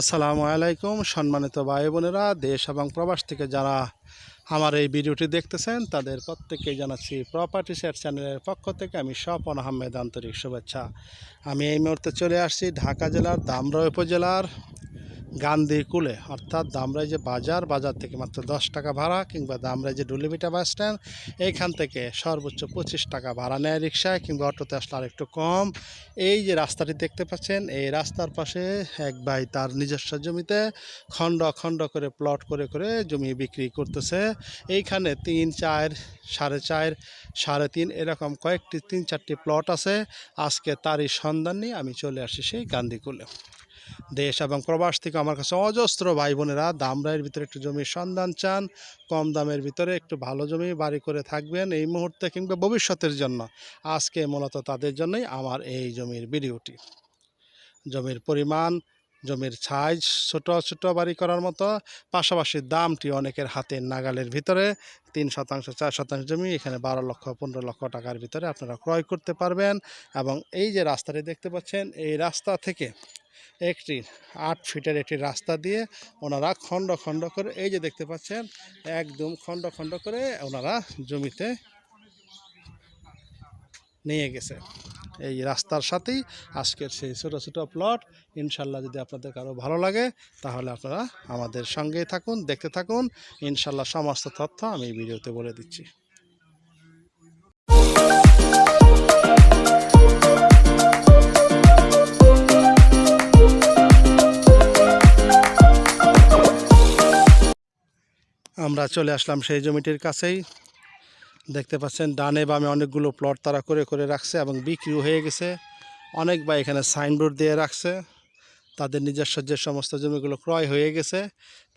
আসসালামু আলাইকুম, সম্মানিত ভাই বোনেরা, দেশ এবং প্রবাস থেকে যারা আমার এই ভিডিওটি দেখতেছেন, তাদের প্রত্যেককেই জানাচ্ছি প্রপার্টি শেয়ার চ্যানেলের পক্ষ থেকে আমি স্বপন আহমেদ আন্তরিক শুভেচ্ছা। আমি এই মুহূর্তে চলে আসছি ঢাকা জেলার দামরা উপজেলার গান্ধী কুলে। অর্থাৎ দামরাই যে বাজার বাজার থেকে মাত্র দশ টাকা ভাড়া কিংবা দামরাই যে ডুলিবিটা বাস স্ট্যান্ড, এইখান থেকে সর্বোচ্চ পঁচিশ টাকা ভাড়া নেয় রিক্সায় কিংবা অটোতে আসলে আর একটু কম। এই যে রাস্তাটি দেখতে পাচ্ছেন, এই রাস্তার পাশে এক ভাই তার নিজস্ব জমিতে খণ্ড খণ্ড করে প্লট করে করে জমি বিক্রি করতেছে। এইখানে তিন, চার, সাড়ে চার, সাড়ে তিন এরকম কয়েকটি, তিন, চারটি প্লট আছে। আজকে তারই সন্ধান নিয়ে আমি চলে আসি সেই গান্ধীকুলে দেশ এবং প্রবাস থেকে আমার কাছে অজস্র ভাই বোনেরা দামরাইয়ের ভিতরে একটু জমির সন্ধান চান, কম দামের ভিতরে একটু ভালো জমি বাড়ি করে থাকবেন এই মুহূর্তে কিংবা ভবিষ্যতের জন্য। আজকে মূলত তাদের জন্যই আমার এই জমির ভিডিওটি। জমির পরিমাণ, জমির সাইজ ছোট ছোট বাড়ি করার মতো, পাশাপাশি দামটি অনেকের হাতের নাগালের ভিতরে, তিন শতাংশ, চার শতাংশ জমি এখানে বারো লক্ষ, পনেরো লক্ষ টাকার ভিতরে আপনারা ক্রয় করতে পারবেন এবং এই যে রাস্তাটি দেখতে পাচ্ছেন, এই রাস্তা থেকে একটি আট ফিটের একটি রাস্তা দিয়ে ওনারা খণ্ড খণ্ড করে, এই যে দেখতে পাচ্ছেন, একদম খণ্ড খণ্ড করে ওনারা জমিতে নিয়ে গেছে। এই রাস্তার সাথেই আজকের সেই ছোটো ছোটো প্লট। ইনশাল্লাহ যদি আপনাদের কারও ভালো লাগে, তাহলে আপনারা আমাদের সঙ্গেই থাকুন, দেখতে থাকুন। ইনশাল্লাহ সমস্ত তথ্য আমি ভিডিওতে বলে দিচ্ছি। আমরা চলে আসলাম সেই জমিটির কাছেই। দেখতে পাচ্ছেন, ডানে বামে অনেকগুলো প্লট তারা করে করে রাখছে এবং বিক্রিও হয়ে গেছে। অনেক বা এখানে সাইনবোর্ড দিয়ে রাখছে। তাদের নিজস্ব যে সমস্ত জমিগুলো ক্রয় হয়ে গেছে,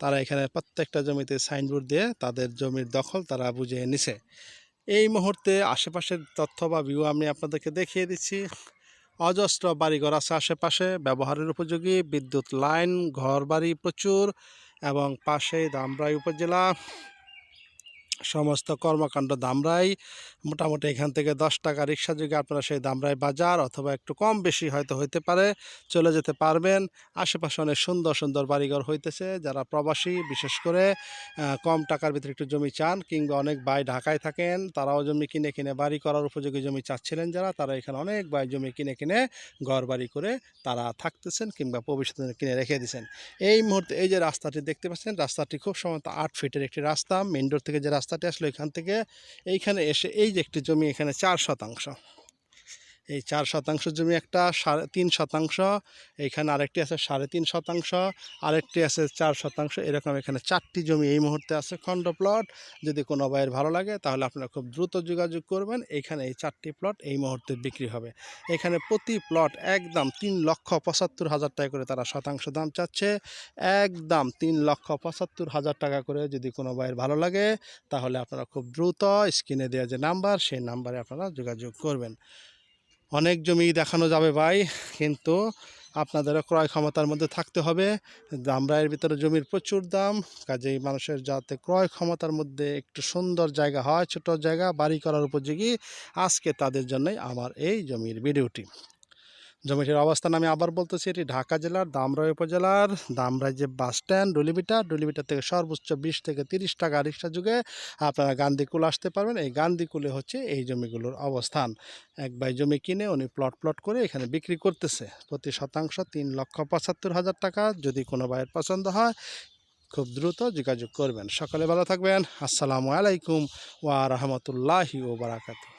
তারা এখানে প্রত্যেকটা জমিতে সাইনবোর্ড দিয়ে তাদের জমির দখল তারা বুঝিয়ে নিছে। এই মুহূর্তে আশেপাশের তথ্য বা ভিউ আমি আপনাদেরকে দেখিয়ে দিচ্ছি। অজস্র বাড়িঘর আছে আশেপাশে, ব্যবহারের উপযোগী, বিদ্যুৎ লাইন ঘর বাড়ি প্রচুর। এবং পাশেই দামরাই উপজেলা সমস্ত কর্মকাণ্ড দামরাই। মোটামুটি এখান থেকে দশ টাকা রিক্সা যোগে আপনারা সেই দামরাই বাজার অথবা একটু কম বেশি হয়তো হইতে পারে, চলে যেতে পারবেন। আশেপাশে অনেক সুন্দর সুন্দর বাড়িঘর হইতেছে। যারা প্রবাসী, বিশেষ করে কম টাকার ভিতরে একটু জমি চান কিংবা অনেক ভাই ঢাকায় থাকেন, তারাও জমি কিনে কিনে বাড়ি করার উপযোগী জমি চাচ্ছিলেন যারা, তারা এখানে অনেক ভাই জমি কিনে কিনে ঘর বাড়ি করে তারা থাকতেছেন কিংবা ভবিষ্যতে কিনে রেখে দিয়েছেন। এই মুহূর্তে এই যে রাস্তাটি দেখতে পাচ্ছেন, রাস্তাটি খুব সম্ভবত আট ফিটের একটি রাস্তা। মেন রোড থেকে যে রাস্তাটি আসলে এখান থেকে। এইখানে এসে এই যে একটি জমি এখানে চার শতাংশ। এই চার শতাংশ জমি একটা, সাড়ে তিন শতাংশ এইখানে আরেকটি আছে সাড়ে তিন শতাংশ, আরেকটি আছে চার শতাংশ, এরকম এখানে চারটি জমি এই মুহূর্তে আছে খণ্ড প্লট। যদি কোনো ভাইয়ের ভালো লাগে তাহলে আপনারা খুব দ্রুত যোগাযোগ করবেন এইখানে এই চারটি প্লট এই মুহূর্তে বিক্রি হবে। এখানে প্রতি প্লট একদম তিন লক্ষ পঁচাত্তর হাজার টাকা করে তারা শতাংশ দাম চাচ্ছে, একদম তিন লক্ষ পঁচাত্তর হাজার টাকা করে যদি কোনো ভাইয়ের ভালো লাগে তাহলে আপনারা খুব দ্রুত স্ক্রিনে দেওয়া যে নাম্বার, সেই নাম্বারে আপনারা যোগাযোগ করবেন। অনেক জমি দেখানো যাবে ভাই, কিন্তু আপনাদেরও ক্রয় ক্ষমতার মধ্যে থাকতে হবে। আমরা ভিতরে জমির প্রচুর দাম, কাজেই মানুষের যাতে ক্রয় ক্ষমতার মধ্যে একটু সুন্দর জায়গা হয়, ছোট জায়গা, বাড়ি করার উপযোগী, আজকে তাদের জন্যই আমার এই জমির ভিডিওটি। জমিটির অবস্থান আমি আবার বলতেছি, এটি ঢাকা জেলার দামরাই উপজেলার দামরাই যে বাস স্ট্যান্ড ডুলিবিটা ডুলিবিটা থেকে সর্বোচ্চ বিশ থেকে তিরিশ টাকা রিক্সা যুগে আপনারা গান্ধীকুল আসতে পারবেন। এই গান্ধীকুলে হচ্ছে এই জমিগুলোর অবস্থান। এক বাই জমি কিনে উনি প্লট প্লট করে এখানে বিক্রি করতেছে। প্রতি শতাংশ তিন লক্ষ পঁচাত্তর হাজার টাকা। যদি কোনো ভাইয়ের পছন্দ হয়, খুব দ্রুত যোগাযোগ করবেন। সকালে ভালো থাকবেন। আসসালামু আলাইকুম ওয়া রাহমাতুল্লাহি ও বারাকাতু